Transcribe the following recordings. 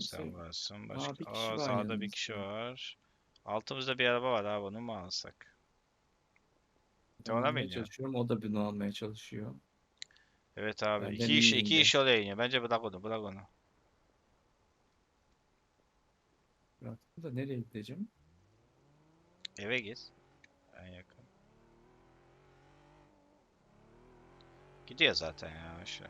Sen varsın. Başka... bir kişi Aa, var sağda bir kişi var. Altımızda bir araba var abi onu mu alsak? Ben Ona mı almaya iniyor? çalışıyorum. O da bunu almaya çalışıyor. Evet abi. Benden iki iş, iki iş oraya iniyor. Bence bırak onu, bırak onu. Bıraktım da nereye gideceğim? Eve git. En yakın. Gidiyor zaten ya aşağı.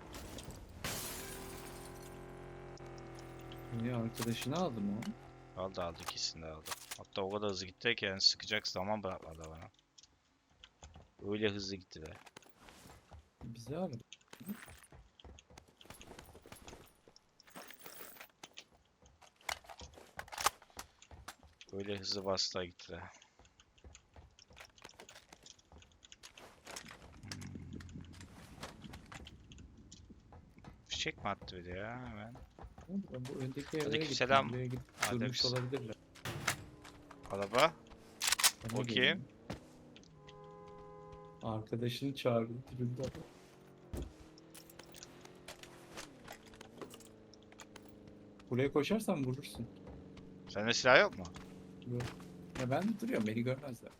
Niye arkadaşını aldım o? Aldı aldı ikisini de aldı. Hatta o kadar hızlı gitti ki yani sıkacak zaman bırakmadı bana. Öyle hızlı gitti be. Bizi aldı. Öyle hızlı bastılar gittiler. Hmm. Fişek mi attı bir de ya hemen? Ben bu öndeki evlere gittim. Buraya gidip Aleyküm- durmuş olabilirler. Araba. Bana O geliyor. kim? Arkadaşını çağırdı. Tribünde adam. Buraya koşarsan vurursun. Sende silah yok mu? Yok. Ya ben duruyorum beni görmezler.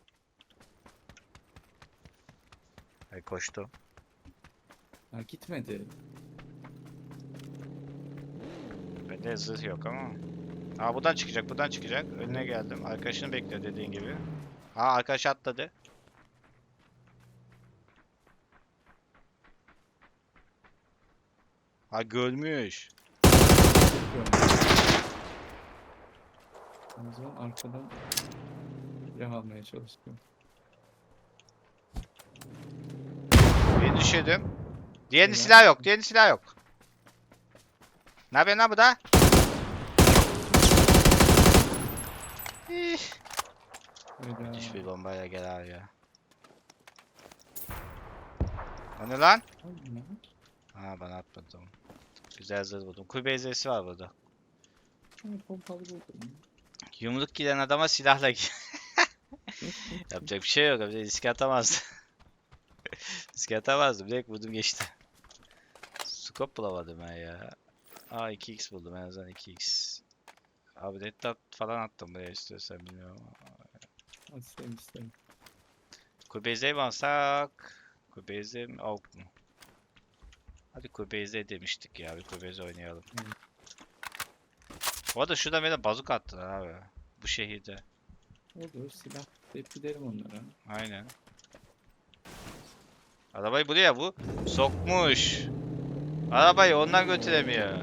Ay koştu. Ha gitmedi. Bende zırh yok ama. Aa buradan çıkacak, buradan çıkacak. Önüne geldim. Arkadaşını bekliyor dediğin gibi. Aa arkadaş atladı. Ha görmüş. Zaman arkadan silah almaya çalışıyorum. Bir düşürdüm. Diğerinin Helal. silah yok. Diğerinin silah yok. Ne yapıyorsun lan bu da? Düş bir ha. bombaya gel abi ya. O ne lan? Ha bana atmadı tamam. Güzel zırh buldum. Kulübe ezesi var burada. Yumruk giden adama silahla Yapacak bir şey yok. abi. Riske atamazdı. Riske atamazdım. Direkt vurdum geçti. Scope bulamadım ben ya. Aa 2x buldum en azından 2x. Abi red dot falan attım buraya istiyorsan bilmiyorum. Hadi sen isterim. Kulübeze'ye mi alsak? Kulübeze mi? Avuk mu? Hadi Kulübeze demiştik ya. Bir Kulübeze oynayalım. Evet. Bu arada şurada bana bazuk attılar abi. Bu şehirde. Olur silah. Hep giderim onlara. Aynen. Arabayı buraya bu sokmuş. Arabayı ondan götüremiyor.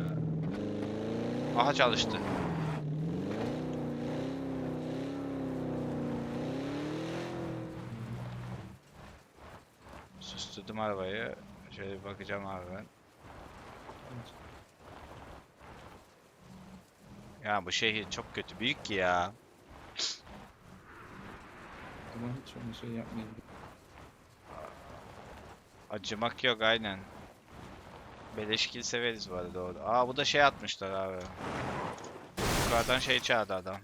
Aha çalıştı. Susturdum arabayı. Şöyle bir bakacağım abi ben. Ya bu şehir çok kötü. Büyük ki ya. Ama hiç öyle şey yapmayayım. Acımak yok aynen. Beleşkil severiz bu arada doğru. Aa bu da şey atmışlar abi. Yukarıdan şey çağırdı adam.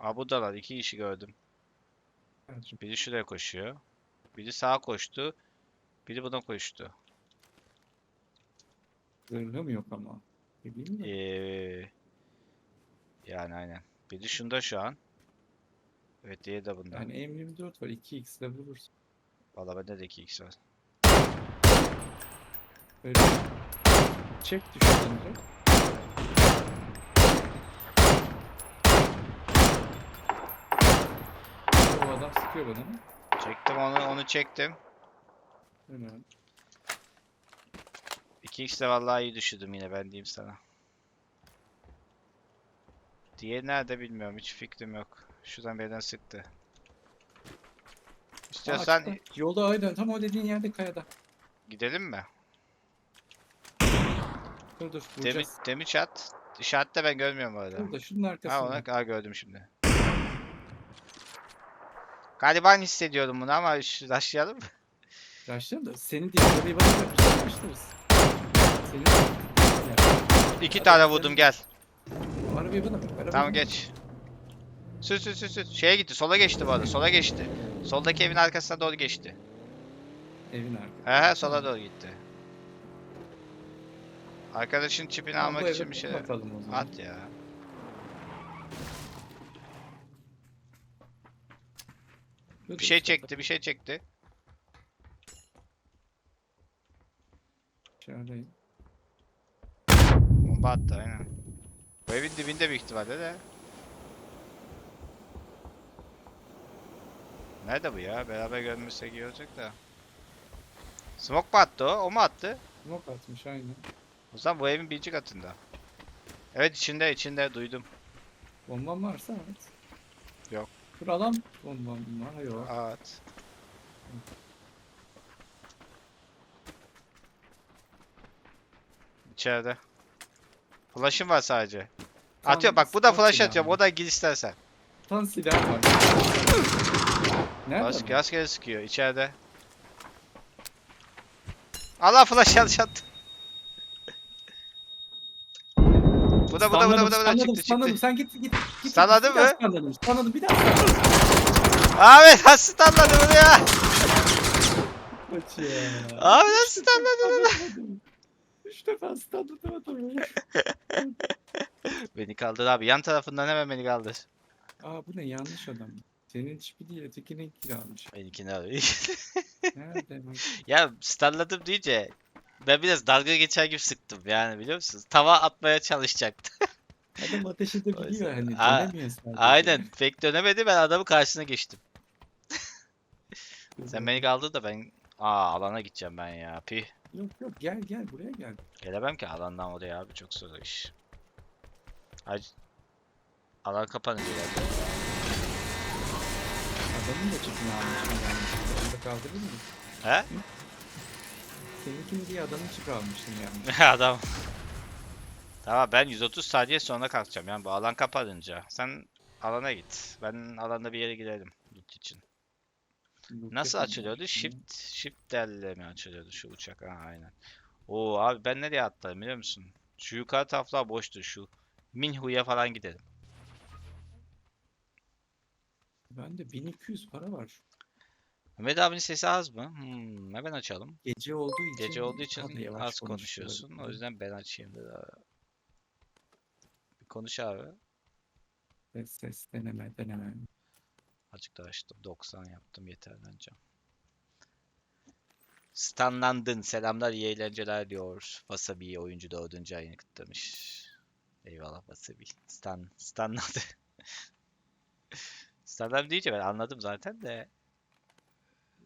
Aa buradalar iki kişi gördüm. Biri şuraya koşuyor. Biri sağa koştu. Biri buna koştu. Zırhım yok ama. Ne bileyim. Ee, yani aynen. Biri şunda şu an. Evet diğeri de bunda. Yani M24 var 2x ile vurursun. Valla bende de 2x var. Böyle çek düşününce. O adam sıkıyor bana. Çektim onu onu çektim. 2x de vallahi iyi düşürdüm yine ben diyeyim sana. Diğeri nerede bilmiyorum hiç fikrim yok. Şuradan birden sıktı. İstiyorsan Aa, çıktı. Yolda aynen tam o dediğin yerde kayada. gidelim mi? Dur dur Demi, vuracağız. demi at. İşaretle ben görmüyorum orada. Burada şunun Ha arkasında. onu ha, gördüm şimdi. Galiba hissediyorum bunu ama şu- başlayalım? Yaşlıyorum da senin diye arabayı bana yapıştırırız. Senin İki Hadi tane vurdum gel. Arabayı bana bırak. arabayı Tamam geç. Sür sür sür sür. Şeye gitti sola geçti bu arada sola geçti. Soldaki evin arkasına doğru geçti. Evin arkasında. He he sola doğru gitti. Arkadaşın çipini Tamam, bu almak eve için bir şey Atalım o zaman. at ya. Dur, Bir şey dur, çekti, bir şey çekti. İçerideyim. Bomba attı aynen. Bu evin dibinde büyük ihtimalle de. Nerede bu ya? Beraber görmüşsek iyi olacak da. Smoke mu attı o? O mu attı? Smoke atmış aynen. O zaman bu evin birinci katında. Evet içinde içinde duydum. Bomban varsa evet. Yok. Adam bombam var. Yok. At. İçeride. Flash'ım var sadece. Tamam, Atıyor bak bu da flash silahı atıyor. O da gir istersen. Tan silah var. Nerede? Ras bu? rastgele sıkıyor içeride. Allah flash yanlış attı. Bu da bu da bu da bu da bu da çıktı çıktı. Sen git git. git daha mı? Stunladım. Stunladım bir daha stunladım. Ahmet nasıl stunladı bunu ya? Abi nasıl stunladı bunu? Üç defa stunladım adamı. Beni kaldır abi. Yan tarafından hemen beni kaldır. Aa bu ne yanlış adam. Senin çipi değil ötekinin kiralmış. Benimkini abi. Nerede ya stunladım deyince ben biraz dalga geçer gibi sıktım yani biliyor musunuz? Tava atmaya çalışacaktı. Adam ateş edebiliyor hani dönemiyor sadece. Aynen. Pek dönemedi ben adamın karşısına geçtim. Sen beni kaldır da ben Aa alana gideceğim ben ya. Pih. Yok yok gel gel buraya gel. Gelemem ki alandan oraya abi çok zor iş. Ay alan kapanınca geldi. Adamın da çipini almışım yanlışlıkla. Onu da kaldırır mı? He? Seninkini diye adamın çipi almıştım yanlış. Adam. Tamam ben 130 saniye sonra kalkacağım yani bu alan kapanınca. Sen alana git. Ben alanda bir yere gidelim loot için. Nasıl açılıyordu? Shift Shift elle mi açılıyordu şu uçak? Ha aynen. Oo abi ben nereye atlarım biliyor musun? Şu yukarı taraflar boştu şu. Minhu'ya falan gidelim. Bende 1200 para var. Mehmet abinin sesi az mı? Hmm, hemen açalım. Gece olduğu için Gece olduğu daha için da az konuşuyor. konuşuyorsun. O yüzden ben açayım dedi abi. Bir konuş abi. Ses, ses deneme deneme. Azıcık da açtım. 90 yaptım yeter bence. Stanlandın. Selamlar iyi eğlenceler diyor. Wasabi oyuncu dördüncü ayını kutlamış. Eyvallah Wasabi. Stan, Stanladı. Stanladım deyince ben anladım zaten de.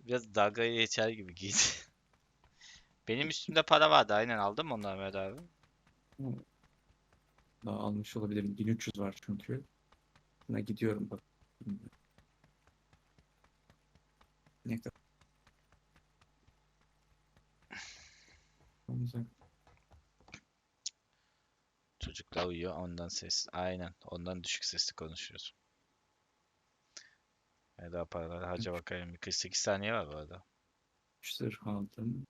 Biraz dalgaya geçer gibi giydi. Benim üstümde para vardı aynen aldım onları Mehmet abi. Daha almış olabilirim. 1300 var çünkü. Buna gidiyorum bak. Ne kadar? Çocuklar uyuyor ondan ses. Aynen ondan düşük sesli konuşuyoruz. Ne daha paralar harca bakayım. Bir 48 saniye var bu arada. Zırh aldım.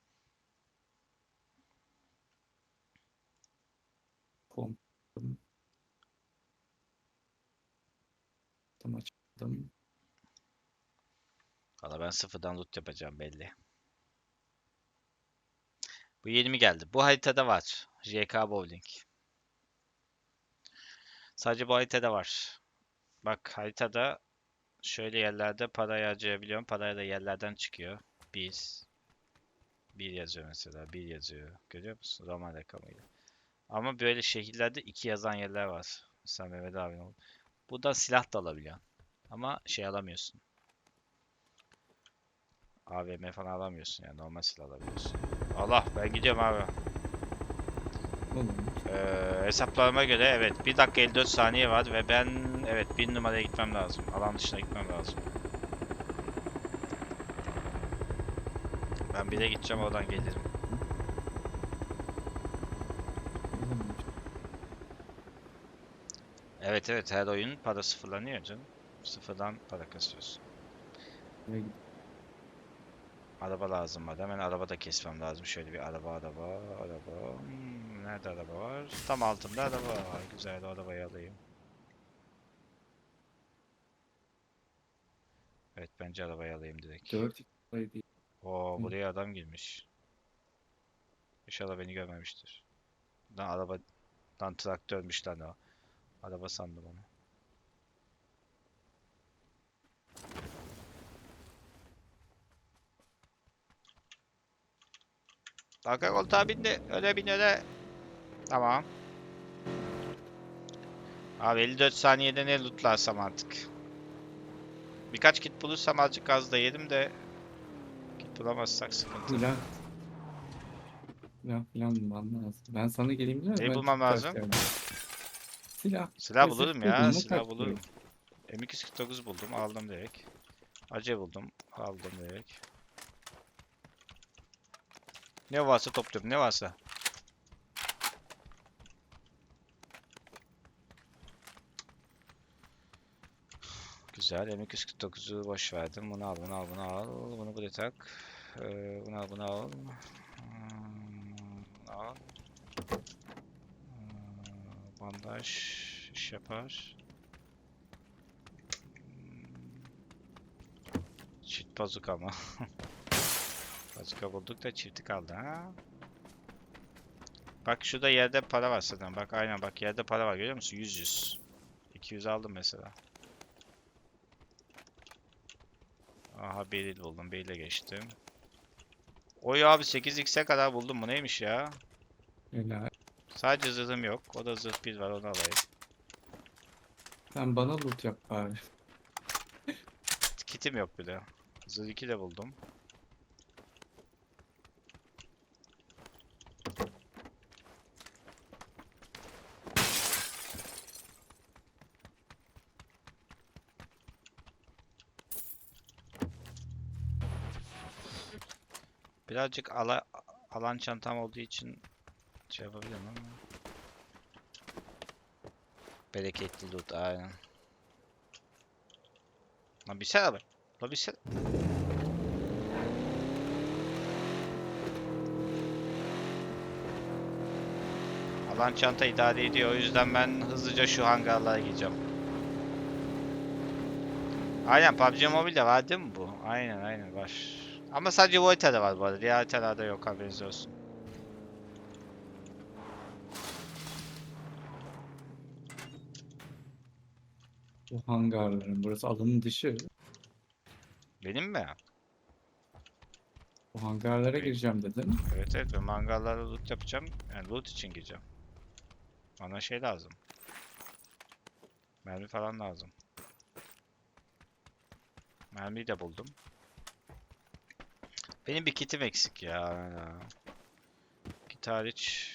Pomp aldım. Tam açtım. Valla ben sıfırdan loot yapacağım belli. Bu yeni mi geldi? Bu haritada var. JK Bowling. Sadece bu haritada var. Bak haritada şöyle yerlerde para harcayabiliyorum. Paraya da yerlerden çıkıyor. Bir. Bir yazıyor mesela. Bir yazıyor. Görüyor musun? Roman rakamıyla. Ama böyle şehirlerde iki yazan yerler var. Mesela Mehmet abinin oldu. Buradan silah da alabiliyorsun. Ama şey alamıyorsun. AVM falan alamıyorsun yani normal silah alabiliyorsun. Allah ben gidiyorum abi. Olur. Ee, hesaplarıma göre evet 1 dakika 54 saniye var ve ben evet 1 numaraya gitmem lazım. Alan dışına gitmem lazım. Ben 1'e gideceğim oradan gelirim. Evet evet her oyun para sıfırlanıyor canım. Sıfırdan para kasıyorsun. Araba lazım bana. Hemen araba da kesmem lazım. Şöyle bir araba, araba, araba. Hmm, nerede araba var? Tam altımda araba var. Güzel arabayı alayım. Evet bence arabayı alayım direkt. 4 sayı değil. Oo buraya adam girmiş. İnşallah beni görmemiştir. Lan araba lan traktörmüş lan o. Araba sandım onu. Arka koltuğa bindi. Öyle bin öyle. Tamam. Abi 54 saniyede ne lootlarsam artık. Birkaç kit bulursam azıcık az da yedim de kit bulamazsak sıkıntı. Silah. Silah falan bulmam lazım. Ben sana geleyim diyorum. Neyi ben bulmam lazım? Silah. Silah bulurum buldum ya, silah bulurum. diyorum. M249 buldum, aldım direkt. Ace buldum, aldım direkt. Ne varsa topluyorum, ne varsa. Güzel, M249'u boş verdim. Bunu al, bunu al, bunu al. Bunu buraya tak. Ee, bunu al, bunu al. Hmm, al. Ee, Bandaj iş yapar. Çift bazuka mı? bazuka bulduk da çifti kaldı ha. Bak şurada yerde para var zaten. Bak aynen bak yerde para var görüyor musun? 100 100. 200 aldım mesela. Aha Beril buldum. Beril'e geçtim. Oy abi 8x'e kadar buldum. Bu neymiş ya? Helal. Sadece zırhım yok. O da zırh 1 var onu alayım. Sen bana loot yap bari. Kitim yok bir de. Zırh 2 de buldum. Birazcık ala, alan çantam olduğu için şey yapabilirim ama. Bereketli loot aynen. Lan bir sen abi. Lan bir sen. Alan çanta idare ediyor. O yüzden ben hızlıca şu hangarlara gideceğim. Aynen PUBG Mobile'de var değil mi bu? Aynen aynen var. Ama sadece bu haritada var bu arada. Diğer haritalarda yok haberiniz olsun. Bu hangarların. Burası alanın dışı. Benim mi? Bu hangarlara gireceğim dedim. Evet evet ben mangallarda loot yapacağım. Yani loot için gireceğim. Bana şey lazım. Mermi falan lazım. Mermiyi de buldum. Benim bir kitim eksik ya. Kit hariç.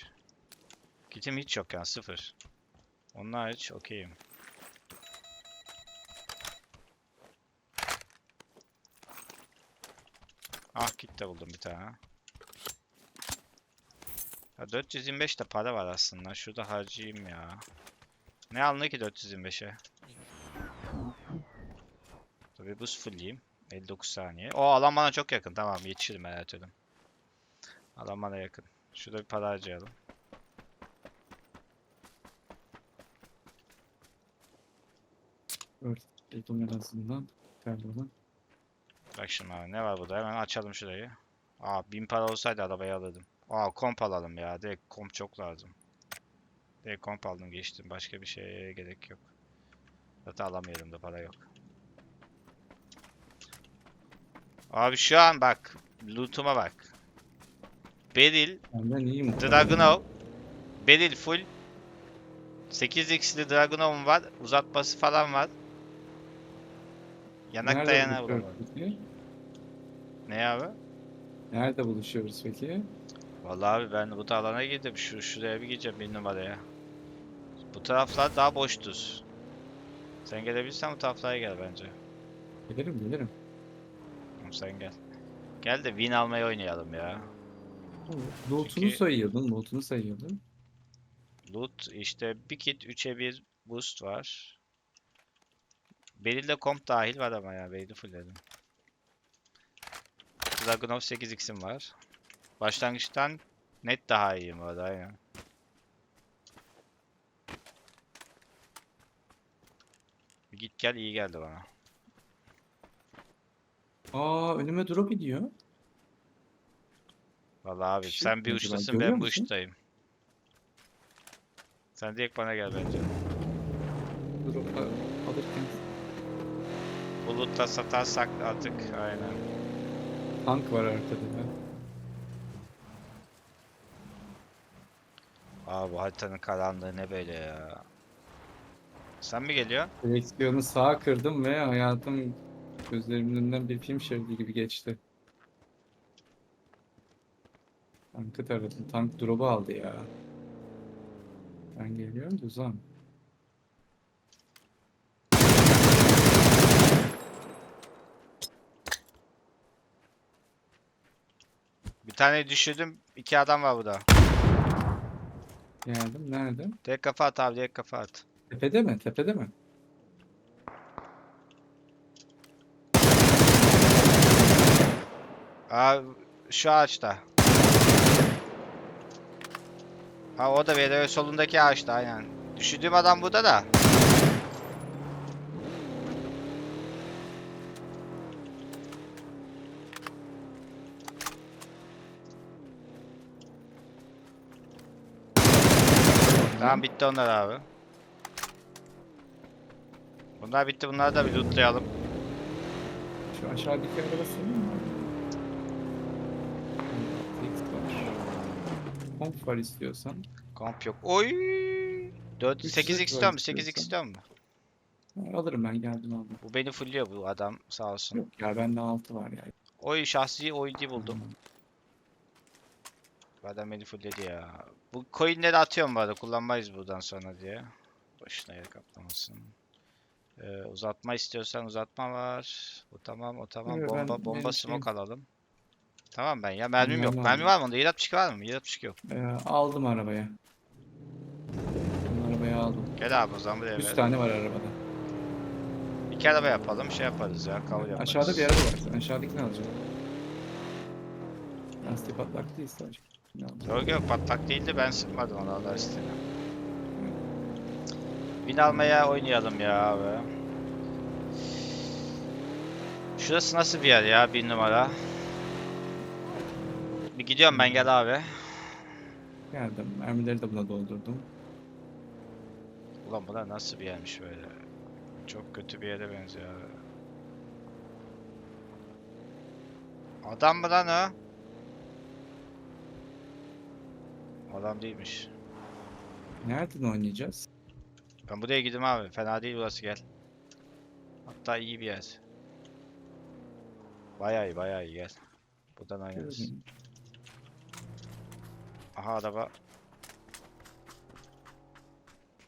Kitim hiç yok yani sıfır. Onun hariç okeyim. Ah kit de buldum bir tane. Ya 425 de para var aslında. Şurada harcayayım ya. Ne alınır ki 425'e? Tabii buz fullleyeyim. 59 saniye. O alan bana çok yakın. Tamam yetişirim merak etmedim. Alan bana yakın. Şurada bir para harcayalım. En azından. Pardon. Bak şimdi abi, ne var burada? Hemen açalım şurayı. Aa 1000 para olsaydı arabayı alırdım. Aa komp alalım ya. Direkt komp çok lazım. Direkt komp aldım geçtim. Başka bir şeye gerek yok. Zaten alamıyorum da para yok. Abi şu an bak. Loot'uma bak. Beril, Benden iyi mi? Dragunov. Beril full. 8x'li Dragunov'um var. Uzatması falan var. Yanak Nerede dayanağı buluşuyoruz peki? Ne abi? Nerede buluşuyoruz peki? Vallahi abi ben bu alana girdim. Şu şuraya bir gireceğim bir numaraya. Bu taraflar daha boştur. Sen gelebilirsen bu taraflara gel bence. Gelirim gelirim. Tamam sen gel. Gel de win almayı oynayalım ya. Loot'unu Çünkü- sayıyordun, loot'unu sayıyordun. Loot işte bir kit 3'e 1 boost var. Beril'de komp dahil var ama ya Beril'i fullledim. Dragunov 8x'im var. Başlangıçtan net daha iyiyim orada aynen. Bir git gel iyi geldi bana. Aa önüme drop gidiyor. Vallahi abi Bir şey sen bir yapmadı lan, uçtasın görüyor ben bu musun? uçtayım. Sen direkt bana gel bence. Drop'a alırken Bulutla satarsak artık aynen. tank var arkada. ya. Aa bu haritanın karanlığı ne böyle ya. Sen mi geliyorsun? Direksiyonu sağa kırdım ve hayatım gözlerimin önünden bir film şeridi gibi geçti. Tankı taradım. Tank drop'u aldı ya. Ben geliyorum Duzan. Bir tane düşürdüm. iki adam var burada. Geldim. Nerede? Direkt kafa at abi direkt kafa at. Tepede mi? Tepede mi? Aa şu ağaçta. Ha o da bir solundaki ağaçta aynen. Düşürdüğüm adam burada da. Tamam bitti onlar abi. Bunlar bitti bunları da bir lootlayalım. Şu aşağıdaki araba senin mi? Text var. Komp var istiyorsan. Komp yok. Oy! 4 Üç 8 set x var istiyor mu? 8 x istiyorsan. istiyor mu? Ha, Alırım ben geldim aldım. Bu beni fulluyor bu adam sağ olsun. Yok ya bende 6 var ya. Oy şahsi oyuncu buldum. Bu adam beni fullledi ya. Bu coinleri atıyorum bu arada kullanmayız buradan sonra diye. Boşuna yer kaplamasın. Ee, uzatma istiyorsan uzatma var. Bu tamam o tamam. Ben- bomba bomba ben smoke şeyim- alalım. Tamam ben ya mermim yok. Mermi Mermi var mı onda? 762 var mı? 762 yok. Ee, aldım arabaya. Ben arabaya aldım. Gel abi o zaman buraya 3 ver. tane var arabada. İki araba yapalım şey yaparız ya. Kavga yaparız. Aşağıda bir araba var. Sen aşağıdakini alacaksın. Lastik patlak. Ne alacağım? Yok yok patlak değildi ben sıkmadım Allah istedi. Win almaya oynayalım ya abi. Şurası nasıl bir yer ya bir numara? Bir gidiyorum ben gel abi. Geldim. Mermileri de buna doldurdum. Ulan bu da nasıl bir yermiş böyle. Çok kötü bir yere benziyor abi. Adam mı lan o? Adam değilmiş. Nereden oynayacağız? Ben buraya gideyim abi. Fena değil burası gel. Hatta iyi bir yer. Bayağı iyi bayağı iyi gel. Buradan oynarız. Aha araba.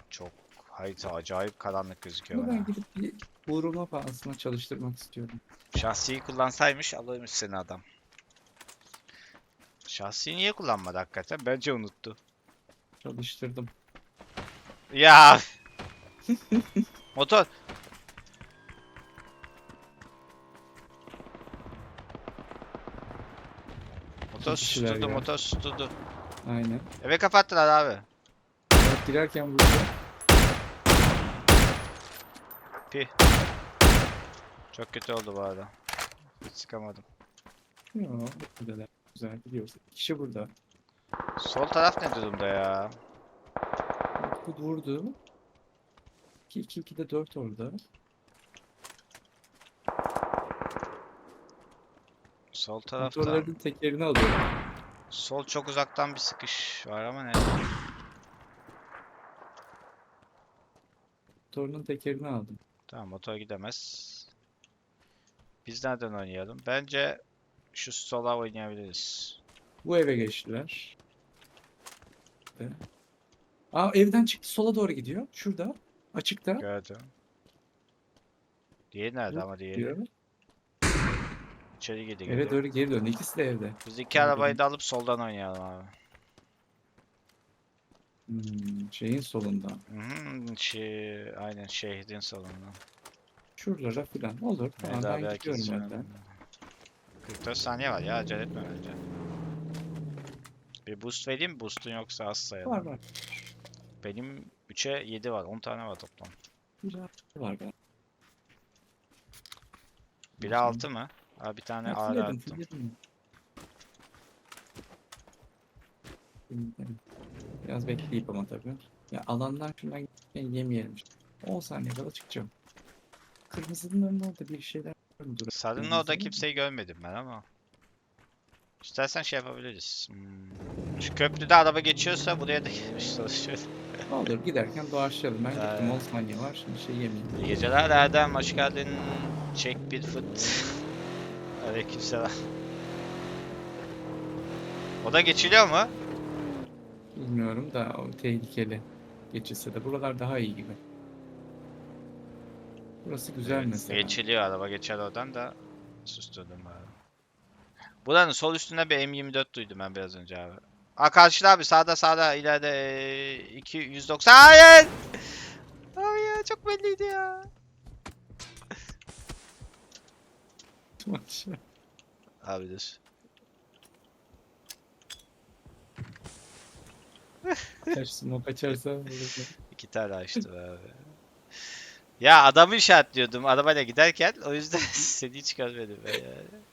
Çok harita acayip karanlık gözüküyor bana. ben gidip bir vurulma pahasına çalıştırmak istiyorum. Şahsiyi kullansaymış alırmış seni adam. Şahsiyi niye kullanmadı hakikaten? Bence unuttu. Çalıştırdım. Ya. Motor. Motor kişiler susturdu, ya. motor susturdu. Aynen. Eve kapattılar abi. Evet, girerken vuracağım. Pi. Çok kötü oldu bu arada. Hiç sıkamadım. Yok, güzel. Güzel gidiyoruz. İki kişi burada. Sol taraf ne durumda ya? Utku vurdu. 2 2 2 de 4 orada. Sol tarafta. Motorların tekerini alıyorum. Sol çok uzaktan bir sıkış var ama ne? Motorunun tekerini aldım. Tamam motor gidemez. Biz nereden oynayalım? Bence şu sola oynayabiliriz. Bu eve geçtiler. Ve- Aa evden çıktı sola doğru gidiyor. Şurada. Açıkta. Gördüm. Diğeri nerede ama diğeri? Diyor. İçeri girdi Eve doğru geri döndü. İkisi de evde. Biz iki arabayı da alıp soldan oynayalım abi. Hmm, şeyin solunda. Hı şey, aynen şehrin solundan. Şuralara filan. Olur. Tamam, Mehmet abi ben gidiyorum şu an- evden. 44 saniye var ya acele etme bence. Bir boost vereyim mi? Boost'un yoksa az sayalım. Var var. Benim 3'e 7 var. 10 tane var toplam. Güzel. Var ben. 1'e 6 mı? Aa bir tane ağır fulledim, attım. Biraz bekleyip ama tabii. Ya alandan şundan gitmeyi yemeyelim. 10 saniye kala çıkacağım. Kırmızının önünde orada bir şeyler dur. Sarının orada kimseyi görmedim ben ama. İstersen şey yapabiliriz. Hmm. Şu köprüde araba geçiyorsa buraya da gelmiş çalışıyor. Olur giderken doğaçlayalım. Ben gittim Ee. 10 saniye var şimdi şey yemeyeyim. İyi geceler Erdem, hoş geldin. Çek bir fıt. Aleykümselam. O da geçiliyor mu? Bilmiyorum da o tehlikeli. Geçilse de buralar daha iyi gibi. Burası güzel Evet, mesela. Geçiliyor araba geçer oradan da susturdum abi. Buranın sol üstünde bir M24 duydum ben biraz önce abi. Aa karşıda abi sağda sağda ileride eee, 2 190 hayır. Abi ya çok belliydi ya. Maşallah. Abi dur. Kaç smoke açarsa vurur. İki tane açtım abi. Ya adamı işaretliyordum arabayla giderken o yüzden seni hiç görmedim ben yani.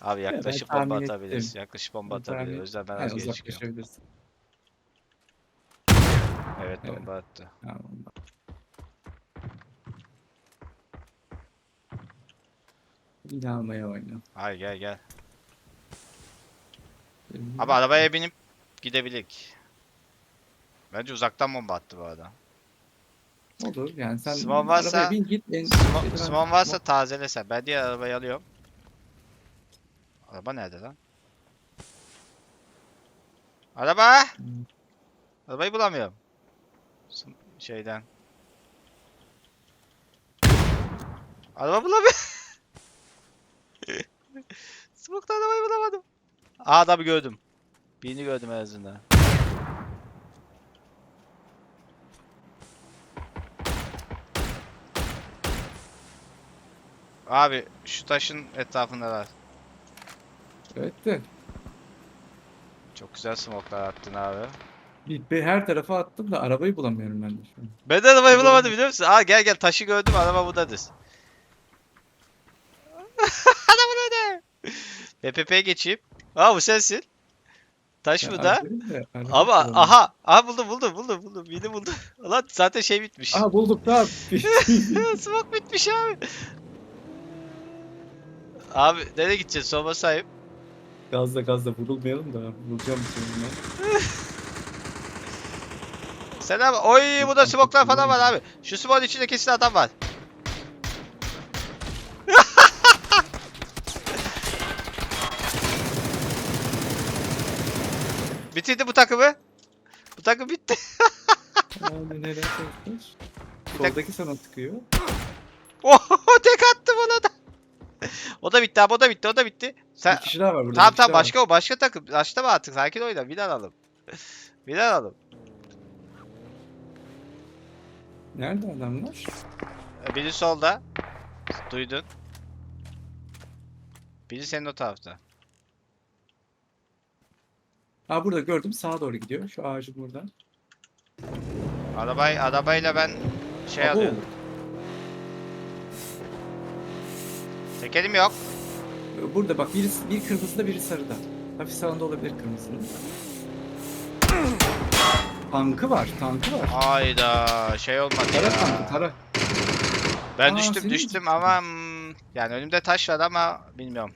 Abi ben yaklaşıp tahmin bomba ettim. atabiliriz. Yaklaşıp bomba Ben tahmin atabiliriz. O yüzden ben az geri çıkıyorum. uzaklaşabilirsin. Evet Evet. bomba attı. Tamam. Yine almaya oyna. Hayır gel gel. Abi arabaya binip gidebilik. Bence uzaktan bomba attı bu adam. Olur yani sen Simon varsa- bin git. En Simon, şeyden- Simon varsa tazele sen. Ben diğer arabayı alıyorum. Araba nerede lan? Araba! Hmm. Arabayı bulamıyorum. Şeyden. Araba bulamıyorum. Smoke'da arabayı bulamadım. Aa adamı gördüm. Birini gördüm en azından. Abi şu taşın etrafındalar. Evet de Çok güzel smoke'lar attın abi. bir, bir her tarafa attım da arabayı bulamıyorum ben de şu an. Ben de arabayı bulamadım biliyor musun? Aa gel gel taşı gördüm araba buradadır. araba nerede? PPP'ye geçeyim. Aa bu sensin. Taş de arabayı Ama aha. Aha buldum buldum buldum buldum. Yeni buldum. Lan zaten şey bitmiş. Aha bulduk tamam. Smoke bitmiş abi. Abi nereye gideceğiz? Sorma sahip. gazla gazla vurulmayalım da vuracağım sonra. Selam. Oy burada smoke'lar falan var abi. Şu smoke'un içinde kesin adam var. Bitirdi bu takımı. Bu takım bitti. Abi nereye koşmuş? Soldaki sana tıkıyor. Oho tek attı bana da. O da bitti abi o da bitti o da bitti. Sen Bir kişi daha var burada. tamam bir kişi tamam daha var. başka o başka takım. Başlama artık sakin oyna bir alalım. Bir alalım. Nerede adamlar? Biri solda. Duydun. Biri senin o tarafta. Ha burada gördüm sağa doğru gidiyor. Şu ağacı burada. Arabayı arabayla ben şey Abo. alıyorum. Tekerim yok. Burada bak biri, bir kırmızıda biri sarıda. Hafif sağında olabilir kırmızının. Tankı var, tankı var. Hayda şey olmadı Tara tankı, ya. tara. Ben Aa, düştüm senin düştüm ama hmm, yani önümde taş var ama bilmiyorum.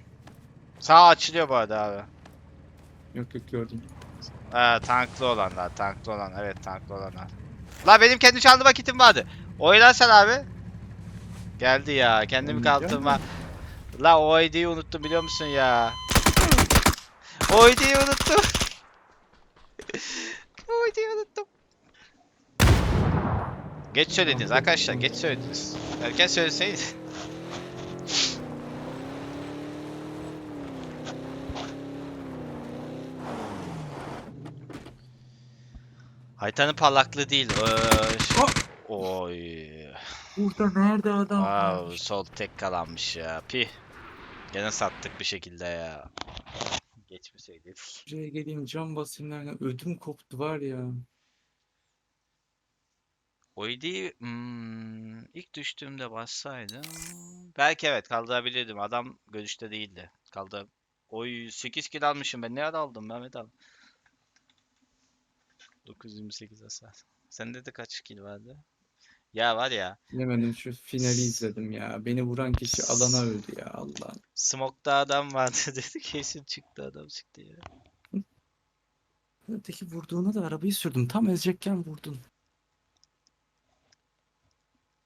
Sağ açılıyor bu arada abi. Yok yok gördüm. Ha, tanklı olanlar, tanklı olan, evet tanklı olanlar. La benim kendi çaldı vakitim vardı. Oylarsan abi. Geldi ya, kendimi kaldırma. La o ID'yi unuttum biliyor musun ya? O ID'yi unuttum. o ID'yi unuttum. Geç söylediniz arkadaşlar, geç söylediniz. Erken söyleseydiniz. Haritanın parlaklığı değil. Ee, ş- Oh! Oy. Burada nerede adam? Wow, sol tek kalanmış ya. Pi. Gene sattık bir şekilde ya. Geçmeseydik. Şuraya geleyim cam basayım derken ödüm koptu var ya. Oydi hmm, ilk düştüğümde bassaydım. Belki evet kaldırabilirdim. Adam görüşte değildi. Kaldı. Oy 8 kill almışım ben. Ne ara aldım Mehmet abi? 928 hasar. Sende de kaç kill vardı? Ya var ya. Bilemedim şu finali izledim ya. Beni vuran kişi alana öldü ya Allah. Smoke'da adam vardı dedi. Kesin çıktı adam çıktı ya. Öteki vurduğuna da arabayı sürdüm. Tam ezecekken vurdun.